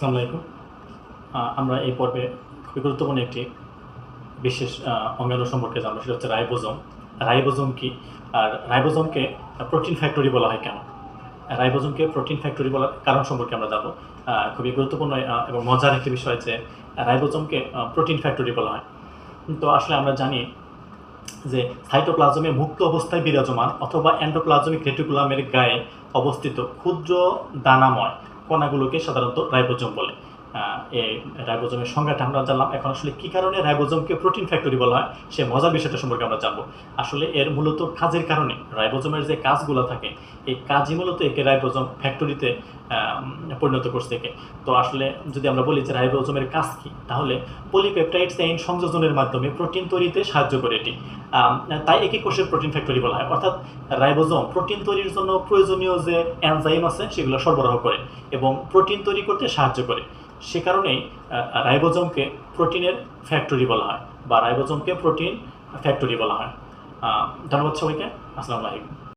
আসসালামু আলাইকুম। আমরা এই পর্বে খুবই গুরুত্বপূর্ণ একটি বিশেষ অঙ্গাণু সম্পর্কে জানব। সেটা হচ্ছে রাইবোজম। রাইবোজম কি? আর রাইবোজমকে প্রোটিন ফ্যাক্টরি বলা হয় কেন? রাইবোজোমকে প্রোটিন ফ্যাক্টরি বলার কারণ সম্পর্কে আমরা জানব। খুবই গুরুত্বপূর্ণ এবং মজার একটি বিষয় যে রাইবোজোমকে প্রোটিন ফ্যাক্টরি বলা হয়। তো আসলে আমরা জানি যে সাইটোপ্লাজমে মুক্ত অবস্থায় বিরাজমান অথবা এন্ডোপ্লাজমিক রেটিকুলামের গায়ে অবস্থিত ক্ষুদ্র দানাময় কণাগুলোকে সাধারণত রাইবোজোম বলে। রাইবোজোমের সংজ্ঞাটা আমরা জানলাম। এখন আসলে কী কারণে রাইবোজোমকে প্রোটিন ফ্যাক্টরি বলা হয়, সে মজার বিষয়টা সম্পর্কে আমরা জানব। আসলে এর মূলত কাজের কারণে, রাইবোজোমের যে কাজগুলো থাকে, এই কাজই মূলত একে রাইবোজোম ফ্যাক্টরিতে পরিণত করছে একে। তো আসলে যদি আমরা বলি যে রাইবোজোমের কাজ কী, তাহলে পলিপেপটাইড চেইন সংযোজনের মাধ্যমে প্রোটিন তৈরিতে সাহায্য করে এটি। তাই একে কোষের প্রোটিন ফ্যাক্টরি বলা হয়। অর্থাৎ রাইবোজোম প্রোটিন তৈরির জন্য প্রয়োজনীয় যে এনজাইম আছে, সেগুলো সরবরাহ করে এবং প্রোটিন তৈরি করতে সাহায্য করে। সে কারণেই রাইবোজমকে প্রোটিনের ফ্যাক্টরি বলা হয় বা রাইবোজমকে প্রোটিন ফ্যাক্টরি বলা হয়। ধন্যবাদ সবাইকে। আসসালামু আলাইকুম।